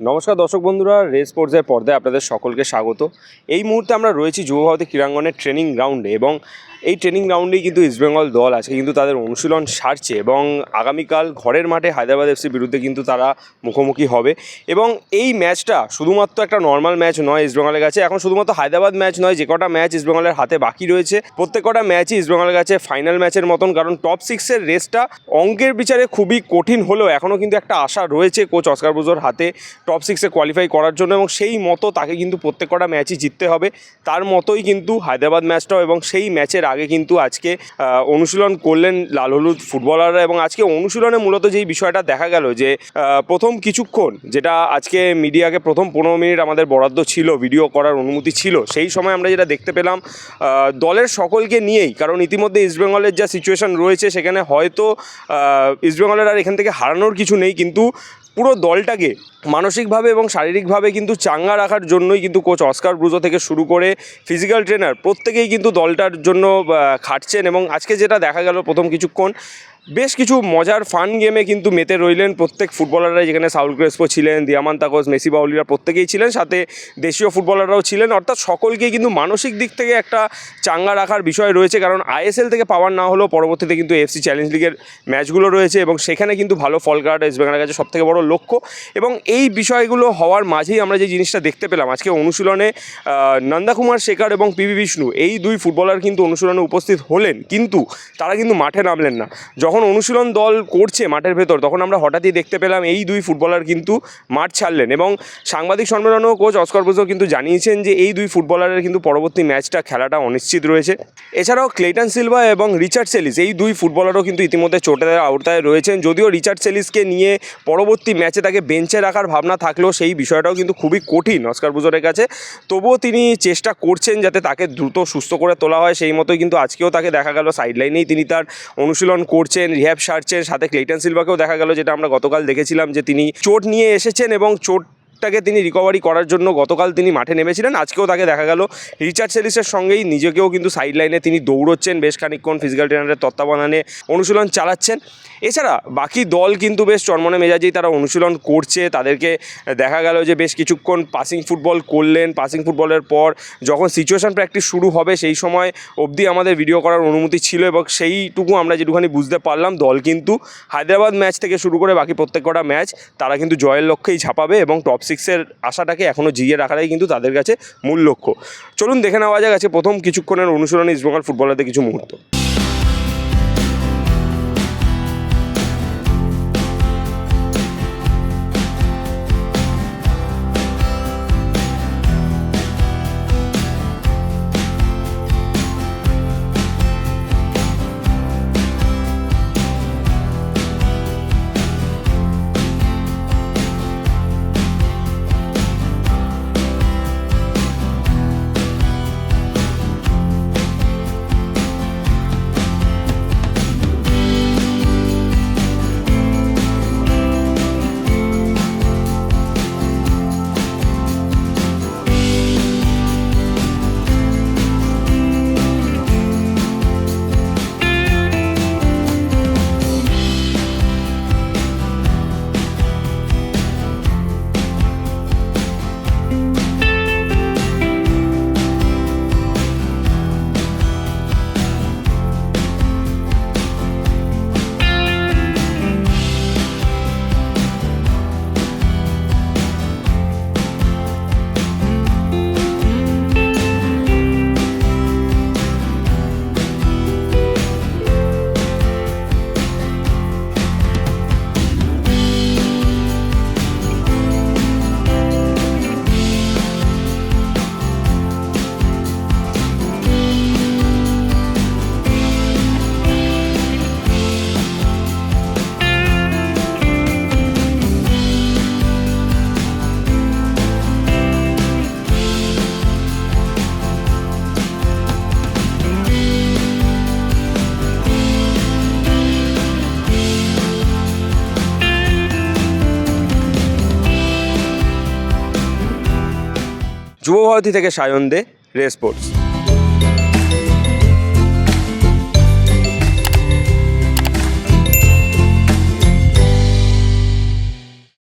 নমস্কার দর্শক বন্ধুরা, রেস স্পোর্টসের পর্দায় আপনাদের সকলকে স্বাগত। এই মুহূর্তে আমরা রয়েছি যুবভারতী ক্রীড়াঙ্গনের ট্রেনিং গ্রাউন্ডে এবং এই ট্রেনিং গ্রাউন্ডেই কিন্তু ইস্টবেঙ্গল দল আজকে কিন্তু তাদের অনুশীলন সারছে এবং আগামীকাল ঘরের মাঠে হায়দ্রাবাদ এফসির বিরুদ্ধে কিন্তু তারা মুখোমুখি হবে। এবং এই ম্যাচটা শুধুমাত্র একটা নর্মাল ম্যাচ নয় ইস্টবেঙ্গলের কাছে, এখন শুধুমাত্র হায়দ্রাবাদ ম্যাচ নয়, যে কটা ম্যাচ ইস্টবেঙ্গলের হাতে বাকি রয়েছে প্রত্যেক কটা ম্যাচই ইস্টবেঙ্গলের কাছে ফাইনাল ম্যাচের মতন, কারণ টপ সিক্সের রেসটা অঙ্কের বিচারে খুবই কঠিন হলেও এখনও কিন্তু একটা আশা রয়েছে কোচ অস্কার বুজোর হাতে টপ সিক্সে কোয়ালিফাই করার জন্য, এবং সেই মতো তাকে কিন্তু প্রত্যেক কটা ম্যাচই জিততে হবে। তার মতোই কিন্তু হায়দ্রাবাদ ম্যাচটাও এবং সেই ম্যাচের আগে কিন্তু আজকে অনুশীলন করলেন লাল হলুদ ফুটবলাররা এবং আজকে অনুশীলনে মূলত যেই বিষয়টা দেখা গেল যে প্রথম কিছুক্ষণ যেটা আজকে মিডিয়াকে প্রথম পনেরো মিনিট আমাদের বরাদ্দ ছিল, ভিডিও করার অনুমতি ছিল, সেই সময় আমরা যেটা দেখতে পেলাম দলের সকলকে নিয়েই, কারণ ইতিমধ্যে ইস্টবেঙ্গলের যা সিচুয়েশন রয়েছে সেখানে হয়তো ইস্টবেঙ্গলের আর এখান থেকে হারানোর কিছু নেই, কিন্তু পুরো দলটাকে মানসিকভাবে এবং শারীরিকভাবে কিন্তু চাঙ্গা রাখার জন্যই কিন্তু কোচ অস্কার ব্রুজো থেকে শুরু করে ফিজিক্যাল ট্রেনার প্রত্যেকেই কিন্তু দলটার জন্য খাটছেন এবং আজকে যেটা দেখা গেল প্রথম কিছুক্ষণ বেশ কিছু মজার ফান গেমে কিন্তু মেতে রইলেন প্রত্যেক ফুটবলাররা যেখানে সাউল ক্রেসপো ছিলেন, দিয়ামান তাকস মেসি বাউলিরা প্রত্যেকেই ছিলেন, সাথে দেশীয় ফুটবলাররাও ছিলেন। অর্থাৎ সকলকেই কিন্তু মানসিক দিক থেকে একটা চাঙ্গা রাখার বিষয় রয়েছে, কারণ আইএসএল থেকে পাওয়ার না হলেও পরবর্তীতে কিন্তু এফসি চ্যালেঞ্জ লিগের ম্যাচগুলো রয়েছে এবং সেখানে কিন্তু ভালো ফল কার্ড ইস্ট বেঙ্গলের কাছে সবথেকে বড় লক্ষ্য। এবং এই বিষয়গুলো হওয়ার মাঝেই আমরা যে জিনিসটা দেখতে পেলাম, আজকে অনুশীলনে নন্দাকুমার শেখর এবং পিভি বিষ্ণু, এই দুই ফুটবলার কিন্তু অনুশীলনে উপস্থিত হলেন, কিন্তু তারা কিন্তু মাঠে নামলেন না। যখন অনুশীলন দল করছে মাঠের ভেতর, তখন আমরা হঠাৎই দেখতে পেলাম এই দুই ফুটবলার কিন্তু মাঠ ছাড়লেন এবং সাংবাদিক সম্মেলনেও কোচ অস্কর বুজো কিন্তু জানিয়েছেন যে এই দুই ফুটবলারের কিন্তু পরবর্তী ম্যাচটা খেলাটা অনিশ্চিত রয়েছে। এছাড়াও ক্লেটন সিলভা এবং রিচার্ড সেলিস, এই দুই ফুটবলারও কিন্তু ইতিমধ্যে চোটের আওতায় রয়েছেন। যদিও রিচার্ড সেলিসকে নিয়ে পরবর্তী ম্যাচে তাকে বেঞ্চে রাখার ভাবনা থাকলেও সেই বিষয়টাও কিন্তু খুবই কঠিন অস্কার বুজোরের কাছে। তবুও তিনি চেষ্টা করছেন যাতে তাকে দ্রুত সুস্থ করে তোলা হয়, সেই মতোই কিন্তু আজকেও তাকে দেখা গেল সাইডলাইনেই তিনি তার অনুশীলন করছেন। রিহ্যাব সারছেন, সাথে ক্লেটন সিলভাকেও দেখা গেল, যেটা আমরা গতকাল দেখেছিলাম যে তিনি চোট নিয়ে এসেছেন এবং চোট টাকে তিনি রিকভারি করার জন্য গতকাল তিনি মাঠে নেমেছিলেন। আজকেও তাকে দেখা গেল। রিচার্ড সেলিসের সঙ্গেই নিজেকেও কিন্তু সাইড লাইনে তিনি দৌড়চ্ছেন। বেশ খানিকক্ষণ ফিজিক্যাল ট্রেনারের তত্ত্বাবধানে অনুশীলন চালাচ্ছেন। এছাড়া বাকি দল কিন্তু বেশ চরমনে মেজাজেই তারা অনুশীলন করছে। তাদেরকে দেখা গেল যে বেশ কিছুক্ষণ পাসিং ফুটবল করলেন। পাসিং ফুটবলের পর যখন সিচুয়েশন প্র্যাকটিস শুরু হবে, সেই সময় অবধি আমাদের ভিডিও করার অনুমতি ছিল এবং সেইটুকু আমরা যেটুখানি বুঝতে পারলাম, দল কিন্তু হায়দ্রাবাদ ম্যাচ থেকে শুরু করে বাকি প্রত্যেক কটা ম্যাচ তারা কিন্তু জয়ের লক্ষ্যেই ঝাঁপাবে এবং টপ সিক্সের আশাটাকে এখনও জিয়ে রাখাটাই কিন্তু তাদের কাছে মূল লক্ষ্য। চলুন দেখে নেওয়া যাক আছে প্রথম কিছুক্ষণের অনুশীলনে ইস্টবেঙ্গল ফুটবলারদের কিছু মুহূর্ত। যুবভারতী থেকে সায়ন দে রে স্পোর্টস।